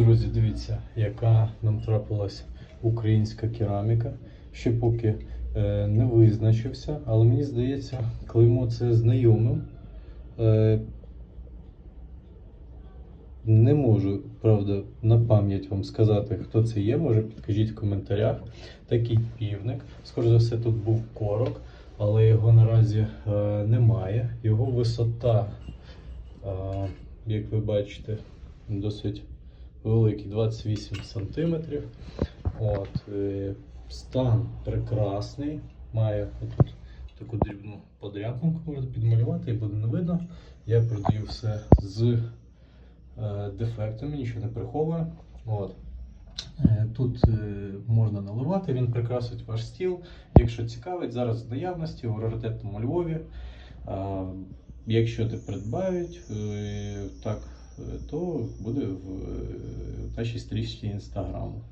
Друзі, дивіться, яка нам трапилась українська кераміка. Ще поки е, не визначився, але мені здається, клеймо це знайомим. Е, не можу, правда, на пам'ять вам сказати, хто це є. Може, підкажіть в коментарях. Такий півник. Скоріше за все, тут був корок, але його наразі е, немає. Його висота, е, як ви бачите, досить великий 28 сантиметрів. От, е, стан прекрасний. Має тут таку дрібну подряпинку, можна підмалювати і буде не видно. Я продаю все з е, дефектами, нічого не приховую. От. Е, Тут е, можна наливати, він прикрасить ваш стіл. Якщо цікавить, зараз в наявності у раритетному Львові. Якщо ти придбають, так, то буде в е, нашій стрічці інстаграму.